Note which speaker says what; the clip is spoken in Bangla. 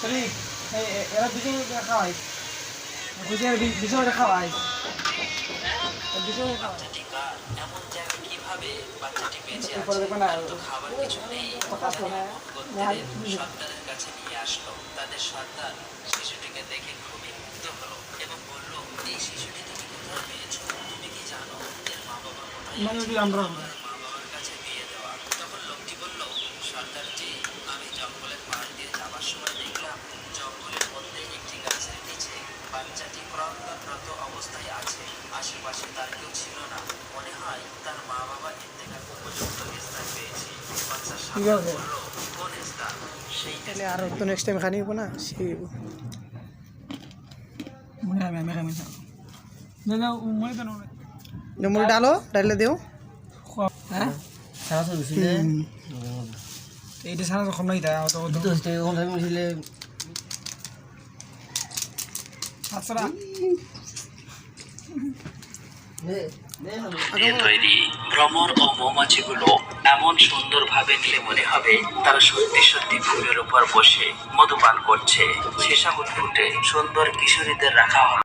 Speaker 1: তাহলে এরা দুজনে খাওয়াই দুজনে দুজনে
Speaker 2: তো খাবার কিছু সন্তানের নিয়ে আসলো। তাদের সন্তান শিশুটিকে দেখে খুবই মুগ্ধ হলো এবং বলল এই শিশুটি তুমি কোথায় পেয়েছ? তুমি কি জানো? এর মা বাবা কোথায়
Speaker 1: মানে আমরা
Speaker 2: আমার মা বাবার কাছে দিয়ে দেওয়া। তখন লোকটি বলল সর্দারজি আমি জঙ্গলের পাড় কেউ ছিল না। মনে হয় তার মা বাবা ইন্তেকার উপযুক্ত স্থান পেয়েছে। বাচ্চা
Speaker 1: ঠিক আছে।
Speaker 2: বলল কোন স্থান? সেই
Speaker 1: আর তো নেক্সট টাইম খানি হব না? সেই মনে হবে আমি খামি না মনে তো নমুরি ডালো ডালে দেও। হ্যাঁ?
Speaker 3: সারা
Speaker 1: এইটা নাই তাই অত অত। আচ্ছা
Speaker 2: তৈরি ভ্রমর ও মৌমাছিগুলো এমন সুন্দরভাবে দিলে মনে হবে তারা সত্যি সত্যি ফুলের উপর বসে মধুপান করছে। সেসব ফুটে সুন্দর কিশোরীদের রাখা হলো